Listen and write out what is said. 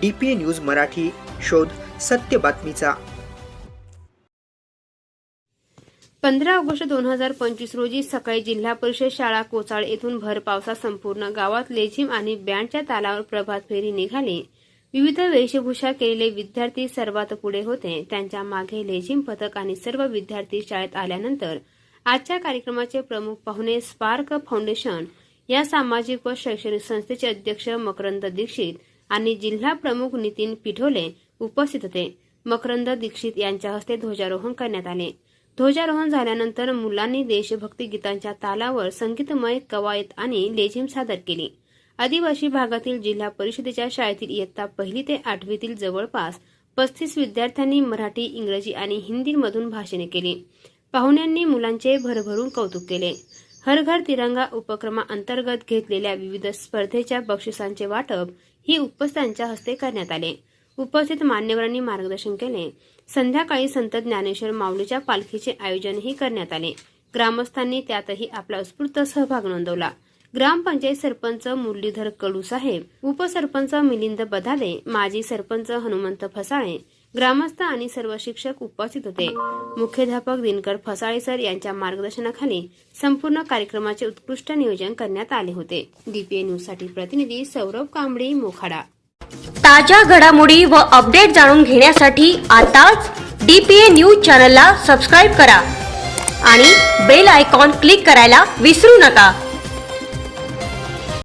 D P news Marathi शोध सत्य बातमीचा. पंधरा ऑगस्ट दोन हजार पंचवीस रोजी सकाळी जिल्हा परिषद शाळा कोचाळ येथून भर पावसात संपूर्ण गावात लेझिम आणि बँडच्या तालावर प्रभात फेरी निघाली. विविध वेशभूषा केलेले विद्यार्थी सर्वात पुढे होते. त्यांच्या मागे लेझिम पथक आणि सर्व विद्यार्थी शाळेत आल्यानंतर आजच्या कार्यक्रमाचे प्रमुख पाहुणे स्पार्क फाउंडेशन या सामाजिक व शैक्षणिक संस्थेचे अध्यक्ष मकरंद दीक्षित आणि जिल्हा प्रमुख नितीन पिठोले उपस्थित होते. मकरंद दीक्षित यांच्या हस्ते ध्वजारोहण करण्यात आले. ध्वजारोहण झाल्यानंतर मुलांनी देशभक्ती गीतांच्या तालावर संगीतमय कवायत आणि लेझिम सादर केली. आदिवासी भागातील जिल्हा परिषदेच्या शाळेतील इयत्ता पहिली ते आठवीतील जवळपास पस्तीस विद्यार्थ्यांनी मराठी इंग्रजी आणि हिंदीमधून भाषणे केली. पाहुण्यांनी मुलांचे भरभरून कौतुक केले. हर घर तिरंगा उपक्रमाअंतर्गत घेतलेल्या विविध स्पर्धेच्या बक्षिसांचे वाटप ही उपस्थितांच्या हस्ते करण्यात आले. उपस्थित मान्यवरांनी मार्गदर्शन केले. संध्याकाळी संत ज्ञानेश्वर माऊलीच्या पालखीचे आयोजनही करण्यात आले. ग्रामस्थांनी त्यातही आपला उत्स्फूर्त सहभाग नोंदवला. ग्रामपंचायत सरपंच मुरलीधर कडू साहेब उपसरपंच मिलिंद बदाले माजी सरपंच हनुमंत फसाळे ग्रामस्थ आणि सर्व शिक्षक उपस्थित होते. मुख्याध्यापक दिनकर फसाळे सर यांच्या मार्गदर्शनाखाली संपूर्ण कार्यक्रमाचे उत्कृष्ट नियोजन करण्यात आले होते. डीपीए न्यूजसाठी प्रतिनिधी सौरभ कांबळे मोखाडा. ताज्या घडामोडी व अपडेट जाणून घेण्यासाठी आताच डीपीए न्यूज चॅनलला सबस्क्राईब करा आणि बेल आयकॉन क्लिक करायला विसरू नका.